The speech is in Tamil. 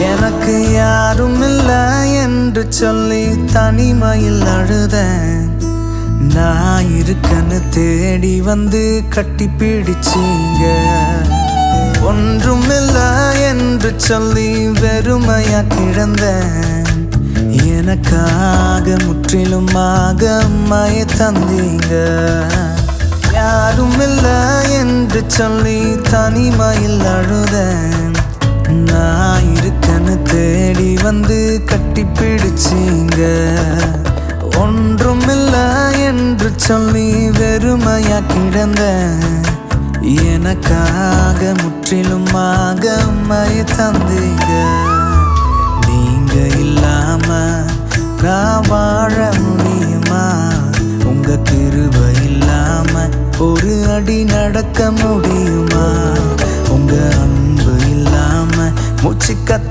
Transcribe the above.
எனக்கு யாரும் இல்லை என்று சொல்லி தனிமையில் அழுத நான் இருக்கன்னு தேடி வந்து கட்டி பிடிச்சீங்க. ஒன்றும் இல்லை என்று சொல்லி வெறுமையா கிடந்தேன். எனக்காக முற்றிலுமாக மய தந்தீங்க. யாரும் இல்லை என்று சொல்லி தனிமையில் அழுதேன். வந்து கட்டி பிடிச்சிங்க. ஒன்றும் என்று சொல்லி வெறுமையா கிடந்த எனக்காக முற்றிலுமாக மய தந்தீங்க. நீங்க இல்லாம நான் வாழ முடியுமா? உங்க திருவ இல்லாம ஒரு அடி நடக்க முடியுமா? உங்க அன்பு இல்லாம மூச்சு கத்து